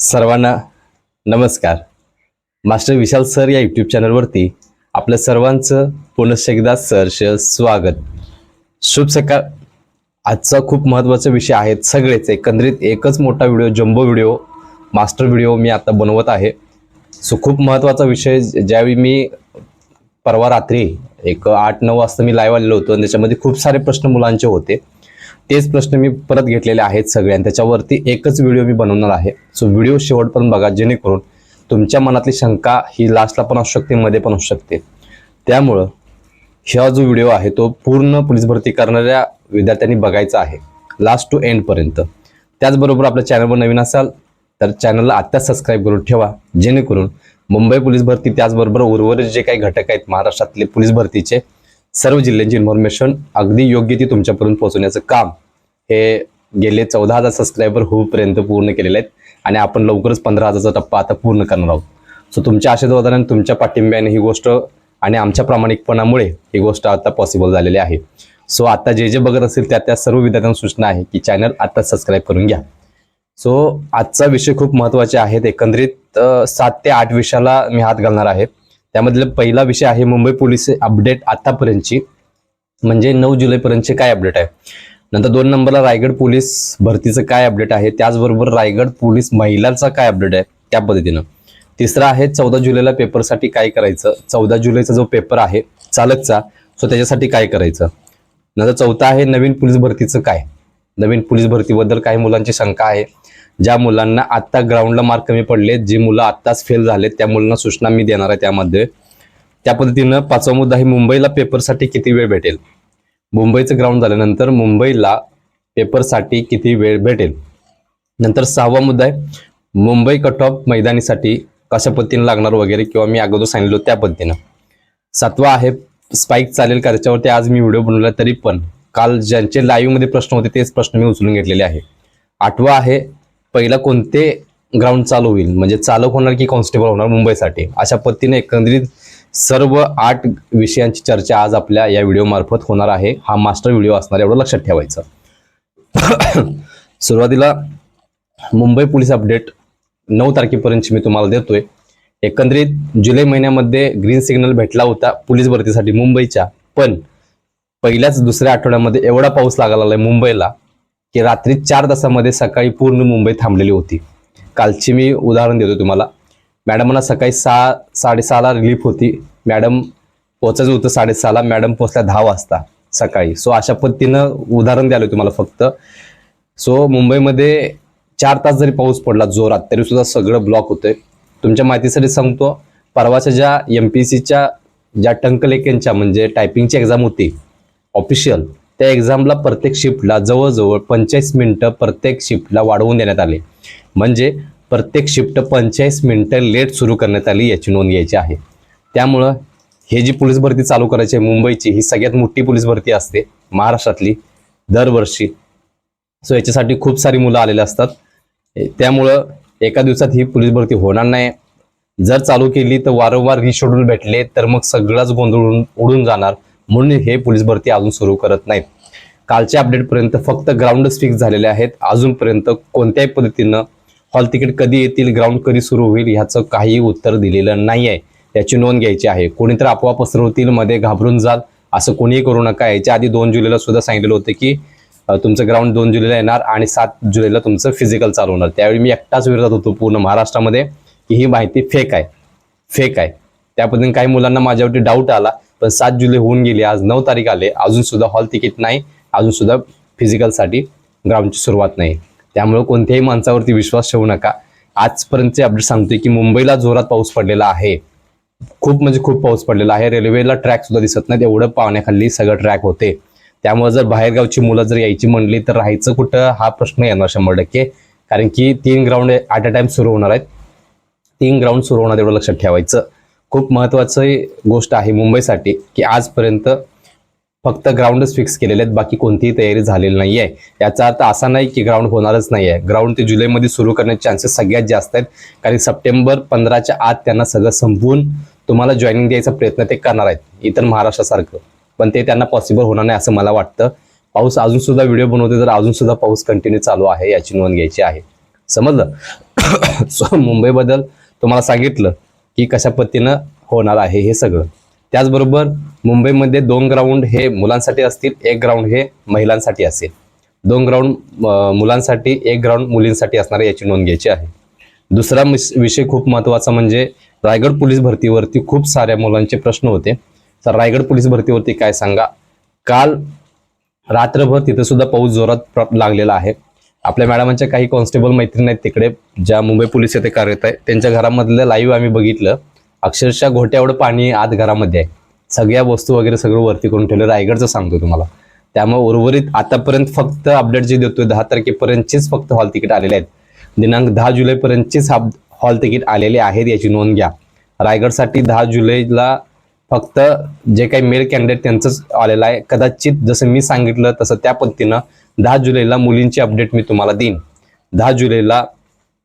सर्वांना नमस्कार. Master Vishal sir या यूट्यूब चॅनलवरती आपल्या सर्वांचं पुनश्च एकदा सहर्ष स्वागत. शुभ सकाळ. आजचा खूप महत्त्वाचा विषय आहेत सगळेच. एकंदरीत एकच मोठा video jumbo video master video मी आता बनवत आहे. सो खूप महत्त्वाचा विषय ज्यावेळी मी परवा रात्री एक आठ नऊ वाजता मी लाईव्ह आलेलो होतो आणि त्याच्यामध्ये खूप सारे प्रश्न मुलांचे होते. तेच प्रश्न मी परत घेतलेले आहेत सगळे आणि त्याच्यावरती एकच व्हिडिओ मी बनवणार आहे. सो व्हिडिओ शेवटपर्यंत बघा जेणेकरून तुमच्या मनातली शंका ही लास्टला पण असू शकते मध्ये पण असू शकते. त्यामुळं हा जो व्हिडिओ आहे तो पूर्ण पोलीस भरती करणाऱ्या विद्यार्थ्यांनी बघायचा आहे लास्ट टू एंडपर्यंत त्याचबरोबर आपल्या चॅनलवर नवीन असाल तर चॅनलला आत्ताच सबस्क्राईब करून ठेवा जेणेकरून मुंबई पोलीस भरती त्याचबरोबर उर्वरित जे काही घटक आहेत महाराष्ट्रातले पोलीस भरतीचे सर्व जिल्ह्यांची इन्फॉर्मेशन अगदी योग्य ती तुमच्यापर्यंत पोहोचवण्याचं काम हे गेले चौदा हजार सबस्क्रायबर होईपर्यंत पूर्ण केलेले आहेत. आणि आपण लवकरच पंधरा हजारचा टप्पा आता पूर्ण करणार आहोत. सो तुमच्या आशीर्वादाने तुमच्या पाठिंब्याने ही गोष्ट आणि आमच्या प्रामाणिकपणामुळे ही गोष्ट आता पॉसिबल झालेली आहे. सो आता जे जे बघत असेल त्या त्या सर्व विद्यार्थ्यांना सूचना आहे की चॅनल आता सबस्क्राईब करून घ्या. सो आजचा विषय खूप महत्त्वाचे आहेत. एकंदरीत सात ते आठ विषयाला मी हात घालणार आहे. त्यामधला पहिला विषय आहे मुंबई पोलीस अपडेट आतापर्यंतची. म्हणजे नऊ जुलैपर्यंतचे काय अपडेट आहे? नंतर दोन नंबरला रायगड पोलीस भरतीचं काय अपडेट आहे? त्याचबरोबर रायगड पोलीस महिलांचा काय अपडेट आहे? त्या पद्धतीनं. तिसरा आहे चौदा जुलैला पेपरसाठी काय करायचं? चौदा जुलैचा जो पेपर आहे चालकचा सो त्याच्यासाठी काय करायचं? नंतर चौथा आहे नवीन पोलीस भरतीचं काय? नवीन पोलीस भरतीबद्दल काही मुलांची शंका आहे. ज्या मुलांना आत्ता ग्राउंडला मार्क कमी पडले जी मुलं आत्ताच फेल झाले त्या मुलांना सूचना मी देणार आहे त्यामध्ये. त्या पद्धतीनं पाचवा मुद्दा आहे मुंबईला पेपरसाठी किती वेळ भेटेल? मुंबईचं ग्राउंड झाल्यानंतर मुंबईला पेपरसाठी किती वेळ भेटेल? नंतर सहावा मुद्दा आहे मुंबई कट ऑफ मैदानीसाठी कशा पद्धतीने लागणार वगैरे किंवा मी अगोदर सांगितलं त्या पद्धतीनं. सातवा आहे स्पाईक चालेल का त्याच्यावरती आज मी व्हिडिओ बनवला तरी पण. काल ज्यांचे लाईव्हमध्ये प्रश्न होते तेच प्रश्न मी उचलून घेतलेले आहे. आठवा आहे पहिला कोणते ग्राउंड चालू होईल? म्हणजे चालक होणार की कॉन्स्टेबल होणार मुंबईसाठी? अशा पद्धतीने एकंदरीत सर्व आठ विषयांची चर्चा आज आपल्या या व्हिडिओ मार्फत होणार आहे. हा मास्टर व्हिडिओ असणार एवढं लक्षात ठेवायचं. सुरुवातीला मुंबई पोलीस अपडेट नऊ तारखेपर्यंतची मी तुम्हाला देतोय. एकंदरीत जुलै महिन्यामध्ये ग्रीन सिग्नल भेटला होता पोलीस भरतीसाठी मुंबईच्या. पण पहिल्याच दुसऱ्या आठवड्यामध्ये एवढा पाऊस लागायला लागलाय मुंबईला. की रात्री चार तासामध्ये सकाळी पूर्ण मुंबई थांबलेली होती. कालची मी उदाहरण देतो तुम्हाला. मॅडमना सकाळी सहा साडेसहाला रिलीफ होती. मॅडम पोचायचं होतं साडेसहाला. मॅडम पोचल्या दहा वाजता सकाळी. सो अशा पद्धतीनं उदाहरण द्यायला तुम्हाला फक्त. सो मुंबईमध्ये चार तास जरी पाऊस पडला जोरात तरी सुद्धा सगळं ब्लॉक होतंय. तुमच्या माहितीसाठी सांगतो परवाच्या ज्या एम पी सीच्या ज्या टंकलेकेंच्या म्हणजे टायपिंगची एक्झाम होती ऑफिशियल त्या एक्झामला प्रत्येक शिफ्टला जवळजवळ पंचेचाळीस मिनटं प्रत्येक शिफ्टला वाढवून देण्यात आले. म्हणजे प्रत्येक शिफ्ट पंचेचाळीस मिनटं लेट सुरू करण्यात आली याची नोंद घ्यायची आहे. त्यामुळं हे जी पोलीस भरती चालू करायची आहे मुंबईची ही सगळ्यात मोठी पोलीस भरती असते महाराष्ट्रातली दरवर्षी. सो याच्यासाठी खूप सारी मुलं आलेले असतात. त्यामुळं एका दिवसात ही पोलीस भरती होणार नाही. जर चालू केली तर वारंवार रिशेड्यूल भेटले तर मग सगळाच गोंधळ उडून जाणार. म्हणून हे पोलीस भरती अजून सुरू करत नाहीत. कालच्या अपडेटपर्यंत फक्त ग्राउंडच फिक्स झालेले आहेत. अजूनपर्यंत कोणत्याही पद्धतीनं हॉल तिकीट कधी येतील ग्राउंड कधी सुरू होईल ह्याचं काही उत्तर दिलेलं नाही आहे याची नोंद घ्यायची आहे. कोणी तर अफवा पसरवतील मध्ये घाबरून जाल असं कोणीही करू नका. याच्या आधी दोन जुलैला सुद्धा सांगितलेलं होतं की तुमचं ग्राउंड दोन जुलैला येणार आणि सात जुलैला तुमचं फिजिकल चालू होणार. त्यावेळी मी एकटाच विरोधात होतो पूर्ण महाराष्ट्रामध्ये की ही माहिती फेक आहे. फेक आहे. त्या पद्धतीने काही मुलांना माझ्यावरती डाऊट आला. पण सात जुलै होऊन गेली. आज नऊ तारीख आले. अजून सुद्धा हॉल तिकीट नाही. अजून सुद्धा फिजिकलसाठी ग्राउंडची सुरुवात नाही. त्यामुळे कोणत्याही माणसावरती विश्वास ठेवू नका. आजपर्यंतचे अपडेट सांगतोय की मुंबईला जोरात पाऊस पडलेला आहे. खूप म्हणजे खूप पाऊस पडलेला आहे. रेल्वेला ट्रॅक सुद्धा दिसत नाही एवढं पाण्याखाली सगळं ट्रॅक होते. त्यामुळे जर बाहेरगावची मुलं जर यायची म्हणली तर राहायचं कुठं? हा प्रश्न येणार शंभर टक्के. कारण की तीन ग्राउंड ॲट अ टाइम सुरू होणार आहेत. तीन ग्राउंड सुरू होणार एवढं लक्षात ठेवायचं. खूप महत्वाची गोष्ट आहे मुंबईसाठी की आजपर्यंत फक्त ग्राउंडच फिक्स केलेले आहेत बाकी कोणतीही तयारी झालेली नाही आहे याचा अर्थ असा नाही की ग्राउंड होणारच नाही आहे ग्राउंड ते जुलैमध्ये सुरू करण्याचे चान्सेस सगळ्यात जास्त आहेत कारण सप्टेंबर पंधराच्या आत त्यांना सगळं संपवून तुम्हाला जॉईनिंग द्यायचा प्रयत्न ते करणार आहेत इतर महाराष्ट्रासारखं. पण ते त्यांना पॉसिबल होणार नाही असं मला वाटतं. पाऊस अजून सुद्धा व्हिडिओ बनवते तर अजून सुद्धा पाऊस कंटिन्यू चालू आहे याची नोंद घ्यायची आहे. समजलं? सो मुंबईबद्दल तुम्हाला सांगितलं. की कशा पद्धतीनं होणार आहे हे सगळं. त्याचबरोबर मुंबईमध्ये दोन ग्राउंड हे मुलांसाठी असतील एक ग्राउंड हे महिलांसाठी असेल. दोन ग्राउंड मुलांसाठी एक ग्राउंड मुलींसाठी असणार याची नोंद घ्यायची आहे. दुसरा मिस- विषय खूप महत्त्वाचा म्हणजे रायगड पोलीस भरतीवरती खूप साऱ्या मुलांचे प्रश्न होते. तर रायगड पोलीस भरतीवरती काय सांगा? काल रात्रभर तिथं सुद्धा पाऊस जोरात लागलेला आहे. आपल्या मॅडमांच्या काही कॉन्स्टेबल मैत्रीण आहेत तिकडे ज्या मुंबई पोलीस येथे कार्यरत आहे त्यांच्या घरामधलं लाईव्ह आम्ही बघितलं. अक्षरशः घोट्या एवढं पाणी आत घरामध्ये आहे. सगळ्या वस्तू वगैरे सगळं वरती करून ठेवलं रायगडचं सांगतो तुम्हाला. त्यामुळे उर्वरित आतापर्यंत फक्त अपडेट जे देतोय दहा तारखेपर्यंतचेच फक्त हॉल तिकीट आलेले आहेत. दिनांक दहा जुलैपर्यंतचेच हा हॉल तिकीट आलेले आहेत याची नोंद घ्या. रायगडसाठी दहा जुलैला फक्त जे काही मेल कॅन्डिडेट त्यांचंच आलेलं आहे. कदाचित जसं मी सांगितलं तसं त्या पद्धतीनं दहा जुलैला मुलींची अपडेट मी तुम्हाला देईन. दहा जुलैला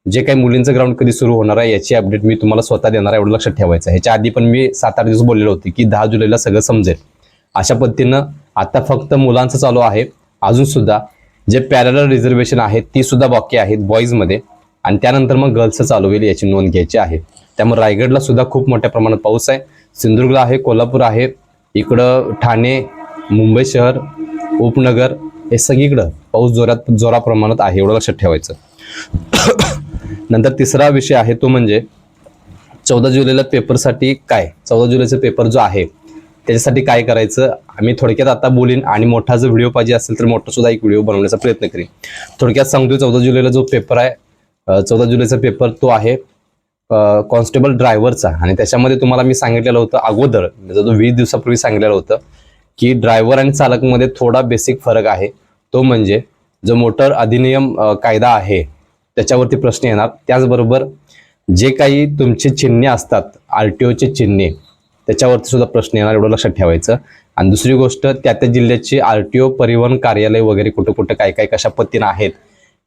जे काही मुलींचं ग्राउंड कधी सुरू होणार आहे याची अपडेट मी तुम्हाला स्वतः देणार आहे एवढं लक्षात ठेवायचं आहे. ह्याच्या आधी पण मी सात आठ दिवस बोललेलो होते की दहा जुलैला सगळं समजेल. अशा पद्धतीनं आता फक्त मुलांचं चालू आहे. अजून सुद्धा जे पॅरल रिझर्वेशन आहेत ती सुद्धा बाकी आहेत बॉईजमध्ये आणि त्यानंतर मग गर्ल्सचं चालू होईल याची नोंद घ्यायची आहे. त्यामुळे रायगडला सुद्धा खूप मोठ्या प्रमाणात पाऊस आहे. सिंधुदुर्गला आहे कोल्हापूर आहे. इकडं ठाणे मुंबई शहर उपनगर हे सगळीकडं पाऊस जोरात जोरा प्रमाणात आहे एवढं लक्षात ठेवायचं. नंतर तिसरा विषय आहे तो म्हणजे चौदा जुलैला पेपरसाठी काय? चौदा जुलैचा पेपर जो आहे त्याच्यासाठी काय करायचं? आम्ही थोडक्यात आता बोलीन आणि मोठा जर व्हिडिओ पाहिजे असेल तर मोठा सुद्धा एक व्हिडिओ बनवण्याचा प्रयत्न करेन. थोडक्यात सांगतो चौदा जुलैला जो पेपर आहे चौदा जुलैचा पेपर तो आहे कॉन्स्टेबल ड्रायव्हरचा. आणि त्याच्यामध्ये तुम्हाला मी सांगितलेलं होतं अगोदर म्हणजे जो वीस दिवसापूर्वी सांगितलेलं होतं की ड्रायव्हर आणि चालकमध्ये थोडा बेसिक फरक आहे. तो म्हणजे जो मोटर अधिनियम कायदा आहे त्याच्यावरती प्रश्न येणार. त्याचबरोबर जे काही तुमचे चिन्हे असतात आर टी ओचे चिन्हे त्याच्यावरती सुद्धा प्रश्न येणार एवढं लक्षात ठेवायचं. आणि दुसरी गोष्ट त्या त्या जिल्ह्याची आर टी ओ परिवहन कार्यालय वगैरे कुठं कुठं काय काय कशा पद्धतीनं आहेत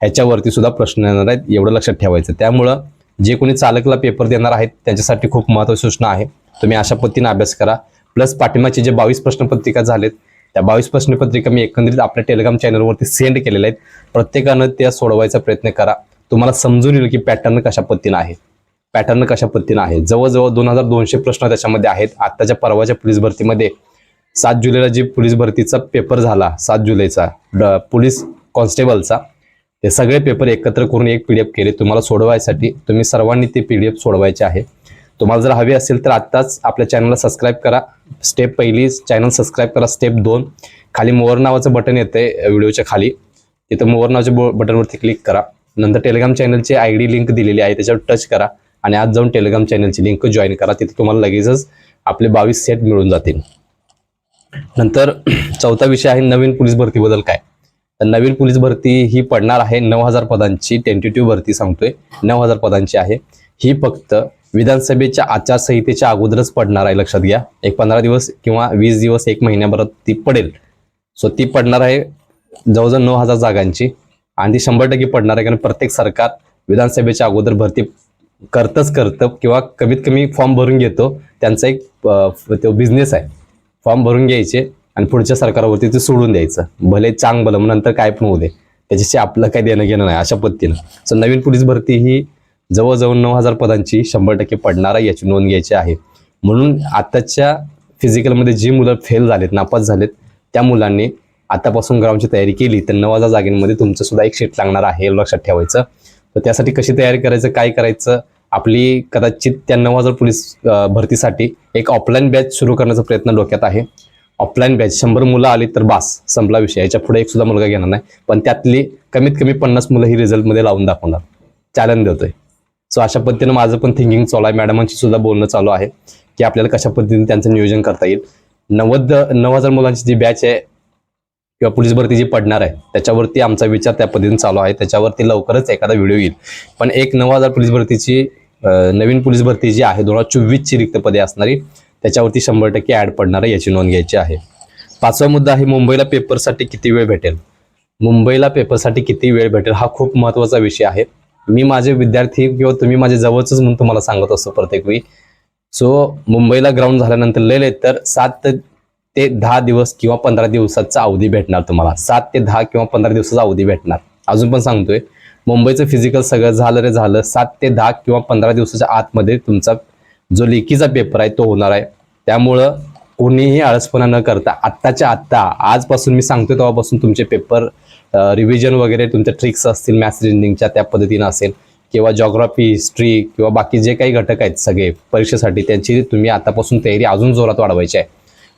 ह्याच्यावरती सुद्धा प्रश्न येणार आहेत एवढं लक्षात ठेवायचं. त्यामुळं जे कोणी चालकला पेपर देणार आहेत त्यांच्यासाठी खूप महत्त्वाची सूचना आहे. तुम्ही अशा पद्धतीनं अभ्यास करा. प्लस पाठिंबाचे जे बावीस प्रश्नपत्रिका झालेत त्या बावीस प्रश्नपत्रिका मी एकंदरीत आपल्या टेलिग्राम चॅनलवरती सेंड केलेल्या आहेत. प्रत्येकानं त्या सोडवायचा प्रयत्न करा. तुम्हाला समजून येईल की पॅटर्न कशा पद्धतीनं आहे. पॅटर्न कशा पद्धतीनं आहे. जवळजवळ दोन हजार दोनशे प्रश्न त्याच्यामध्ये आहेत. आत्ताच्या परवाच्या पोलीस भरतीमध्ये सात जुलैला जी पोलीस भरतीचा पेपर झाला सात जुलैचा ड- पोलीस कॉन्स्टेबलचा ते सगळे पेपर एकत्र करून एक पी डी एफ केले. तुम्हाला सोडवायसाठी तुम्ही सर्वांनी ते पी डी एफ सोडवायचे आहे. तुम्हाला जर हवे असेल तर आत्ताच आपल्या चॅनलला सबस्क्राईब करा. स्टेप पहिली चॅनल सबस्क्राईब करा. स्टेप दोन खाली मोर नावाचं बटन येतंय व्हिडिओच्या खाली. तिथं मोर नावाच्या बो- बटनवरती क्लिक करा. नंतर टेलिग्राम चॅनलची आय डी लिंक दिलेली आहे त्याच्यावर टच करा आणि आज जाऊन टेलिग्राम चॅनलची लिंक जॉईन करा. तिथे तुम्हाला लगेचच आपले बावीस सेट मिळून जातील. नंतर चौथा विषय आहे नवीन पोलीस भरतीबद्दल काय? तर नवीन पोलीस भरती ही पडणार आहे नऊ हजार पदांची टेंटेटिव्ह भरती सांगतोय. नऊ हजार पदांची आहे. ही फक्त विधानसभेच्या आचारसंहितेच्या अगोदरच पडणार आहे लक्षात घ्या. एक पंधरा दिवस किंवा वीस दिवस एक महिन्याभरात ती पडेल. सो ती पडणार आहे जवळजवळ नऊ हजार जागांची आणि ती शंभर टक्के पडणार आहे कारण प्रत्येक सरकार विधानसभेच्या अगोदर भरती करतच करतं किंवा कमीत कमी फॉर्म भरून घेतो. त्यांचा एक तो बिझनेस आहे. फॉर्म भरून घ्यायचे आणि पुढच्या सरकारवरती ते सोडून द्यायचं. भले चांग भलं मग नंतर काय पण होऊ दे. त्याच्याशी आपलं काही देणं घेणं नाही अशा पद्धतीनं. सो नवीन पोलीस भरती ही जवळजवळ नऊ हजार पदांची शंभर टक्के पडणार आहे याची नोंद घ्यायची आहे. म्हणून आताच्या फिजिकलमध्ये जी मुलं फेल झालेत नापास झालेत त्या मुलांनी आतापासून ग्राउंडची तयारी केली तर नऊ हजार जागेमध्ये तुमचं सुद्धा एक शीट लागणार आहे हे लक्षात ठेवायचं. तर त्यासाठी कशी तयारी करायचं काय करायचं? आपली कदाचित त्या नऊ हजार पोलीस भरतीसाठी एक ऑफलाईन बॅच सुरू करण्याचा प्रयत्न डोक्यात आहे. ऑफलाईन बॅच शंभर मुलं आली तर बास संपला विषय. याच्यापुढे एक सुद्धा मुलगा घेणार नाही. पण त्यातली कमीत कमी पन्नास मुलं ही रिझल्टमध्ये लावून दाखवणार. चॅलेंज देतोय. सो अशा पद्धतीनं माझं पण थिंकिंग चालू आहे. मॅडमांशी सुद्धा बोलणं चालू आहे की आपल्याला कशा पद्धतीने त्यांचं नियोजन करता येईल. नव्वद नऊ हजार मुलांची जी बॅच आहे किंवा पोलीस भरती जी पडणार आहे त्याच्यावरती आमचा विचार त्या पद्धतीने चालू आहे. त्याच्यावरती लवकरच एखादा व्हिडिओ येईल. पण एक नऊ हजार पोलीस भरतीची नवीन पोलीस भरती जी आहे दोन हजार चोवीसची रिक्त पदे असणारी त्याच्यावरती शंभर टक्के ॲड पडणार आहे याची नोंद घ्यायची आहे. पाचवा मुद्दा आहे मुंबईला पेपरसाठी किती वेळ भेटेल? मुंबईला पेपरसाठी किती वेळ भेटेल? हा खूप महत्त्वाचा विषय आहे. मी माझे विद्यार्थी किंवा तुम्ही माझे जवळच म्हणून तुम्हाला सांगत असतो प्रत्येक वेळी. सो मुंबईला ग्राउंड झाल्यानंतर लिहिले तर सात ते दहा दिवस किंवा पंधरा दिवसाचा अवधी भेटणार तुम्हाला. सात ते दहा किंवा पंधरा दिवसाचा अवधी भेटणार. अजून पण सांगतोय मुंबईचं फिजिकल सगळं झालं रे झालं सात ते दहा किंवा पंधरा दिवसाच्या आतमध्ये तुमचा जो लेखीचा पेपर आहे तो होणार आहे. त्यामुळं कोणीही आळसपणा न करता आत्ताच्या आत्ता आजपासून मी सांगतोय तेव्हापासून तुमचे पेपर रिव्हिजन वगैरे तुमच्या ट्रिक्स असतील मॅथ्स रिजनिंगच्या त्या पद्धतीनं असेल किंवा जॉग्राफी हिस्ट्री किंवा बाकी जे काही घटक आहेत सगळे परीक्षेसाठी त्यांची तुम्ही आतापासून तयारी अजून जोरात वाढवायची आहे.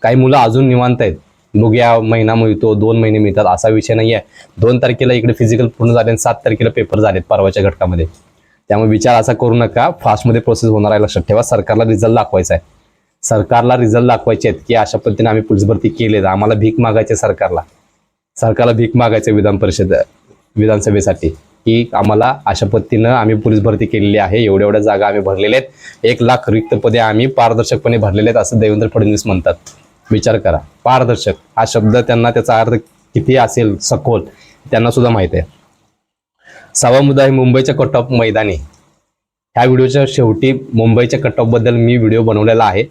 काही मुलं अजून निवांत आहेत. बघूया महिना मिळतो दोन महिने मिळतात असा विषय नाही आहे दोन तारखेला इकडे फिजिकल पूर्ण झाले आणि सात तारखेला पेपर झालेत परवाच्या घटकामध्ये. त्यामुळे विचार असा करू नका फास्टमध्ये प्रोसेस होणार आहे लक्षात ठेवा. सरकारला रिझल्ट दाखवायचा आहे. सरकारला रिझल्ट दाखवायचे आहेत की अशा पद्धतीने आम्ही पोलीस भरती केलेत आम्हाला भीक मागायची सरकारला. सरकारला भीक मागायचं विधान परिषद विधानसभेसाठी की आम्हाला अशा पद्धतीनं आम्ही पोलीस भरती केलेली आहे एवढ्या एवढ्या जागा आम्ही भरलेल्या आहेत. एक लाख रिक्त पदे आम्ही पारदर्शकपणे भरलेले आहेत असं देवेंद्र फडणवीस म्हणतात. विचार करा. पारदर्शक हा शब्द त्यांना त्याचा अर्थ किती असेल सखोल त्यांना सुद्धा माहीत आहे. सहावा मुद्दा आहे मुंबईच्या कट ऑफ मैदानी. ह्या व्हिडिओच्या शेवटी मुंबईच्या कटबद्दल मी व्हिडिओ बनवलेला आहे.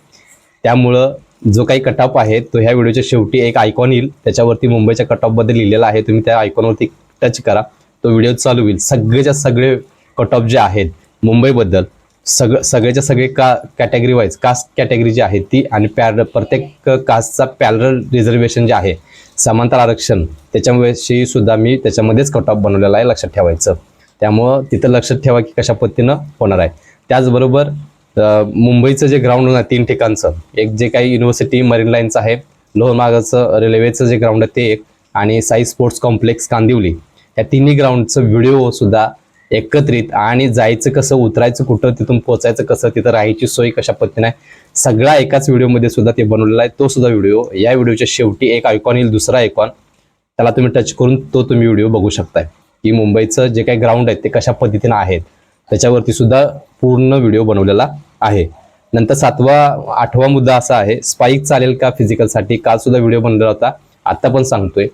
त्यामुळं जो काही कट ऑफ आहे तो ह्या व्हिडिओच्या शेवटी एक आयकॉन येईल. त्याच्यावरती मुंबईच्या कट लिहिलेला आहे. तुम्ही त्या आयकॉनवरती टच करा. तो व्हिडिओ चालू होईल. सगळेच्या सगळे कट ऑफ जे आहेत मुंबईबद्दल सगळं सगळ्याच्या सगळे का कॅटेगरी वाईज कास्ट कॅटेगरी जी आहे ती आणि पॅर प्रत्येक कास्टचा पॅरल रिझर्वेशन जे आहे समांतर आरक्षण त्याच्याविषयी सुद्धा मी त्याच्यामध्येच कट ऑफ बनवलेला आहे लक्षात ठेवायचं. त्यामुळं तिथं लक्षात ठेवा की कशा पद्धतीनं होणार आहे. त्याचबरोबर मुंबईचं जे ग्राउंड आहे तीन ठिकाणचं. एक जे काही युनिव्हर्सिटी मरीन लाईनचं आहे लोहमार्गाचं रेल्वेचं जे ग्राउंड आहे ते एक आणि साई स्पोर्ट्स कॉम्प्लेक्स कांदिवली. या तिन्ही ग्राउंडचं व्हिडिओ सुद्धा एकत्रित आणि जायचं कसं उतरायचं कुठं तिथून पोचायचं कसं तिथं राहायची सोय कशा पद्धतीने आहे सगळा एकाच व्हिडिओमध्ये सुद्धा ते बनवलेला आहे. तो सुद्धा व्हिडिओ या व्हिडिओच्या शेवटी एक आयकॉन येईल दुसरा आयकॉन त्याला तुम्ही टच करून तो तुम्ही व्हिडिओ बघू शकताय. की मुंबईचं जे काही ग्राउंड आहे ते कशा पद्धतीनं आहेत त्याच्यावरती सुद्धा पूर्ण व्हिडिओ बनवलेला आहे. नंतर सातवा आठवा मुद्दा असा आहे स्पाईक चालेल का फिजिकलसाठी काल सुद्धा व्हिडिओ बनवला होता आत्ता पण सांगतोय.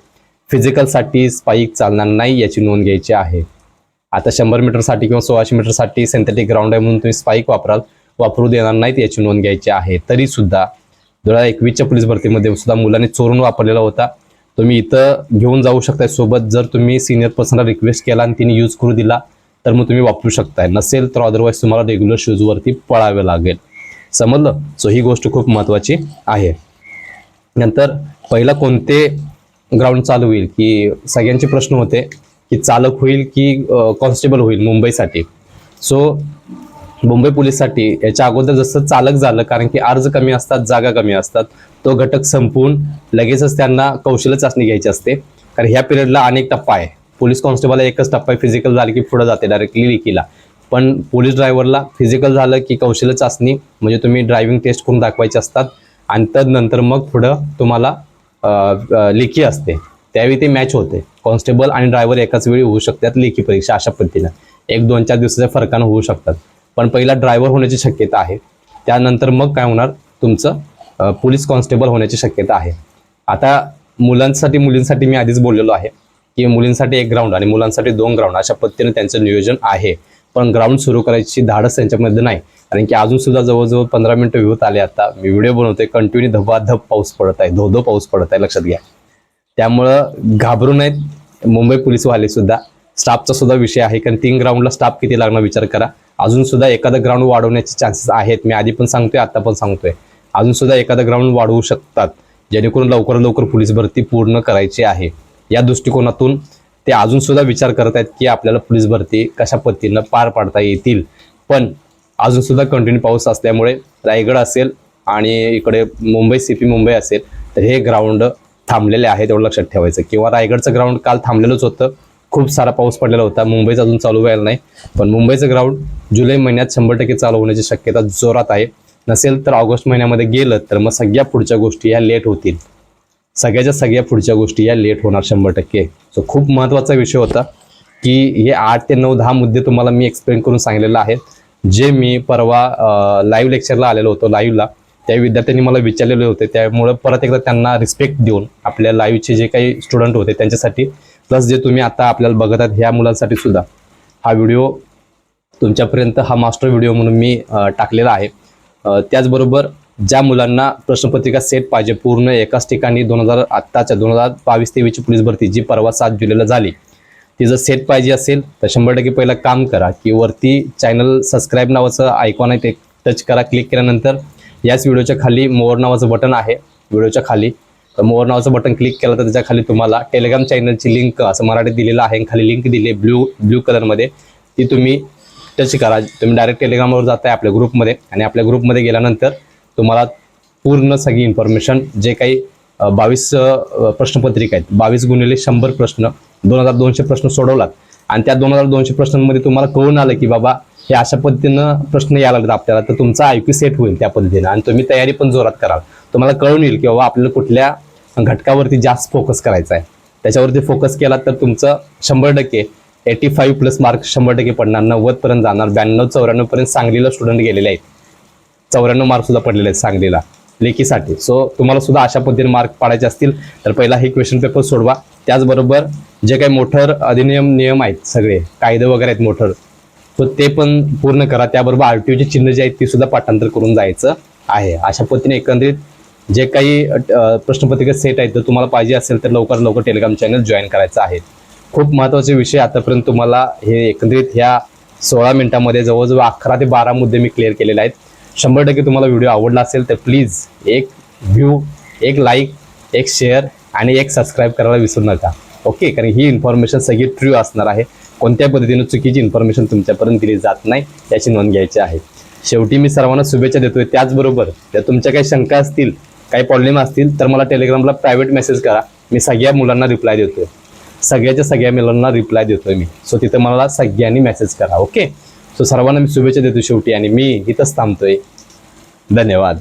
फिजिकलसाठी स्पाईक चालणार नाही याची नोंद घ्यायची आहे. आता शंभर मीटरसाठी किंवा सोळाशे मीटरसाठी सिंथेटिक ग्राउंड आहे म्हणून तुम्ही स्पाईक वापराल वापरू देणार नाहीत याची नोंद घ्यायची आहे. तरी सुद्धा दोन हजार एकवीसच्या पोलीस भरतीमध्ये सुद्धा मुलाने चोरून वापरलेला होता. तुम्ही इथं घेऊन जाऊ शकताय सोबत जर तुम्ही सिनियर पर्सनला रिक्वेस्ट केला आणि तिने यूज करू दिला तर मग तुम्ही वापरू शकताय. नसेल तर अदरवाईज तुम्हाला रेग्युलर शूजवरती पळावे लागेल. समजलं? सो ही गोष्ट खूप महत्त्वाची आहे. नंतर पहिला कोणते ग्राउंड चालू होईल? की सगळ्यांचे प्रश्न होते की चालक होईल की कॉन्स्टेबल होईल मुंबईसाठी? सो मुंबई पोलीससाठी याच्या अगोदर जसं चालक झालं कारण की अर्ज कमी असतात जागा कमी असतात तो घटक संपवून लगेचच त्यांना कौशल्य चाचणी घ्यायची असते. कारण ह्या पिरियडला अनेक टप्पा आहे पोलीस कॉन्स्टेबलला एकच टप्पा फिजिकल झालं की पुढे जाते डायरेक्टली लिखीला पण पोलीस ड्रायव्हरला फिजिकल झालं की कौशल्य चाचणी म्हणजे तुम्ही ड्रायव्हिंग टेस्ट करून दाखवायचे असतात. आणि तदनंतर मग पुढं तुम्हाला लेखी असते. त्यावेळी ते मॅच होते. कॉन्स्टेबल आणि ड्रायव्हर एकाच वेळी होऊ शकतात लेखी परीक्षा अशा पद्धतीनं. एक दोन चार दिवसाच्या फरकानं होऊ शकतात. पण पहिला ड्रायव्हर होण्याची शक्यता आहे. त्यानंतर मग काय होणार? तुमचं पोलीस कॉन्स्टेबल होण्याची शक्यता आहे. आता मुलांसाठी मुलींसाठी मी आधीच बोललेलो आहे. की मुलींसाठी एक ग्राउंड आणि मुलांसाठी दोन ग्राउंड अशा पद्धतीने त्यांचं नियोजन आहे. पण ग्राउंड सुरू करायची धाडस त्यांच्यामध्ये नाही. कारण की अजून सुद्धा जवळजवळ पंधरा मिनिटं विहत आले आता. मी व्हिडिओ बनवतोय कंटिन्यू धबाधब पाऊस पडत आहे धो धो पाऊस पडत आहे लक्षात घ्या. त्यामुळं घाबरू नयेत. मुंबई पोलीसवाले सुद्धा. स्टाफचा सुद्धा विषय आहे कारण तीन ग्राउंडला स्टाफ किती लागणार विचार करा. अजून सुद्धा एखादं ग्राउंड वाढवण्याचे चान्सेस आहेत. मी आधी पण सांगतोय आता पण सांगतोय. अजून सुद्धा एखादं ग्राउंड वाढवू शकतात. जेणेकरून लवकरात लवकर पोलीस भरती पूर्ण करायची आहे. या दृष्टिकोनातून ते अजून सुद्धा विचार करत आहेत की आपल्याला पोलीस भरती कशा पद्धतीनं पार पाडता येतील. पण अजून सुद्धा कंटिन्यू पाऊस असल्यामुळे रायगड असेल आणि इकडे मुंबई सी पी मुंबई असेल तर हे ग्राउंड थांबलेले आहे तेवढं लक्षात ठेवायचं. किंवा रायगडचं ग्राउंड काल थांबलेलंच होतं. खूप सारा पाऊस पडलेला होता. मुंबईचा अजून चालू व्हायला नाही. पण मुंबईचं ग्राउंड जुलै महिन्यात शंभर टक्के चालू होण्याची शक्यता जोरात आहे. नसेल तर ऑगस्ट महिन्यामध्ये गेलं तर मग सगळ्या पुढच्या गोष्टी ह्या लेट होतील. सगळ्याच्या सगळ्या पुढच्या गोष्टी या लेट होणार शंभर टक्के. सो खूप महत्त्वाचा विषय होता की हे आठ ते नऊ दहा मुद्दे तुम्हाला मी एक्सप्लेन करून सांगलेले आहेत. जे मी परवा लाईव्ह लेक्चरला आलेलो होतो लाईव्हला त्या विद्यार्थ्यांनी मला विचारलेले होते. त्यामुळे परत एकदा त्यांना रिस्पेक्ट देऊन आपल्या लाईव्हचे जे काही स्टुडंट होते त्यांच्यासाठी प्लस जे तुम्ही आता आपल्याला बघत आहात ह्या मुलांसाठी सुद्धा हा व्हिडिओ तुमच्यापर्यंत हा मास्टर व्हिडिओ म्हणून मी टाकलेला आहे. त्याचबरोबर ज्या मुलांना प्रश्नपत्रिका सेट पाहिजे पूर्ण एकाच ठिकाणी दोन हजार आत्ताच्या दोन हजार बावीस तेवीसची पोलीस भरती जी परवा सात जुलैला झाली ती जर सेट पाहिजे असेल तर शंभर टक्के पहिलं काम करा की वरती चॅनल सबस्क्राईब नावाचं आयकॉन आहे ते टच करा क्लिक केल्यानंतर याच व्हिडिओच्या खाली मोर नावाचं बटन आहे व्हिडिओच्या खाली. तर मोर नावाचं बटन क्लिक केलं तर त्याच्याखाली तुम्हाला टेलिग्राम चॅनलची लिंक असं मराठीत दिलेलं आहे आणि खाली लिंक दिली आहे ब्ल्यू ब्ल्यू कलरमध्ये ती तुम्ही टच करा. तुम्ही डायरेक्ट टेलिग्रामवर जाताय आपल्या ग्रुपमध्ये आणि आपल्या ग्रुपमध्ये गेल्यानंतर तुम्हाला पूर्ण सगळी इन्फॉर्मेशन जे काही बावीस प्रश्नपत्रिका आहेत बावीस गुणिले शंभर प्रश्न दोन हजार दोनशे प्रश्न सोडवलात. आणि त्या दोन हजार दोनशे प्रश्नांमध्ये तुम्हाला कळून आलं की बाबा हे अशा पद्धतीनं प्रश्न यायला लागतात आपल्याला तर तुमचा आयक्यू सेट होईल त्या पद्धतीनं. आणि तुम्ही तयारी पण जोरात कराल. तुम्हाला कळून येईल की बाबा आपल्याला कुठल्या घटकावरती जास्त फोकस करायचा आहे त्याच्यावरती फोकस केला तर तुमचं शंभर टक्के एटी फाईव्ह प्लस मार्क शंभर टक्के पडणार. नव्वदपर्यंत जाणार. ब्याण्णव चौऱ्याण्णवपर्यंत सांगलीला स्टुडंट गेलेले आहेत. चौऱ्याण्णव मार्क सुद्धा पडलेले आहेत सांगलीला लेखीसाठी सो तुम्हाला सुद्धा अशा पद्धतीने मार्क पाडायचे असतील तर पहिला हे क्वेश्चन पेपर सोडवा. त्याचबरोबर जे काही मोटर अधिनियम नियम आहेत सगळे कायदे वगैरे आहेत मोठर सो ते पण पूर्ण करा. त्याबरोबर आर टी चिन्ह जे आहेत ती सुद्धा पाठांतर करून जायचं आहे. अशा पद्धतीने एकंदरीत जे काही प्रश्नपत्रिका सेट आहेत तर तुम्हाला पाहिजे असेल तर लवकर लवकर टेलिग्राम चॅनल जॉईन करायचं आहे. खूप महत्त्वाचे विषय आतापर्यंत तुम्हाला हे एकंदरीत ह्या सोळा मिनिटामध्ये जवळजवळ अकरा ते बारा मुद्दे मी क्लिअर केलेले आहेत. शंभर टक्के तुम्हाला व्हिडिओ आवडला असेल तर प्लीज एक व्ह्यू एक लाईक एक शेअर आणि एक सबस्क्राईब करायला विसरू नका. ओके? कारण ही इन्फॉर्मेशन सगळी ट्रू असणार आहे. कोणत्या पद्धतीने चुकीची इन्फॉर्मेशन तुमच्यापर्यंत दिली जात नाही याची नोंद घ्यायची आहे. शेवटी मी सर्वांना शुभेच्छा देतोय. त्याचबरोबर जर तुमच्या काही शंका असतील काही प्रॉब्लेम असतील तर मला टेलिग्रामला प्रायव्हेट मेसेज करा. मी सगळ्या मुलांना रिप्लाय देतोय. सगळ्याच्या सगळ्या मुलांना रिप्लाय देतोय मी. सो तिथं मला सगळ्यांनी मेसेज करा. ओके सो सर्वांना मी शुभेच्छा देतो शेवटी आणि मी इथंच थांबतोय. धन्यवाद.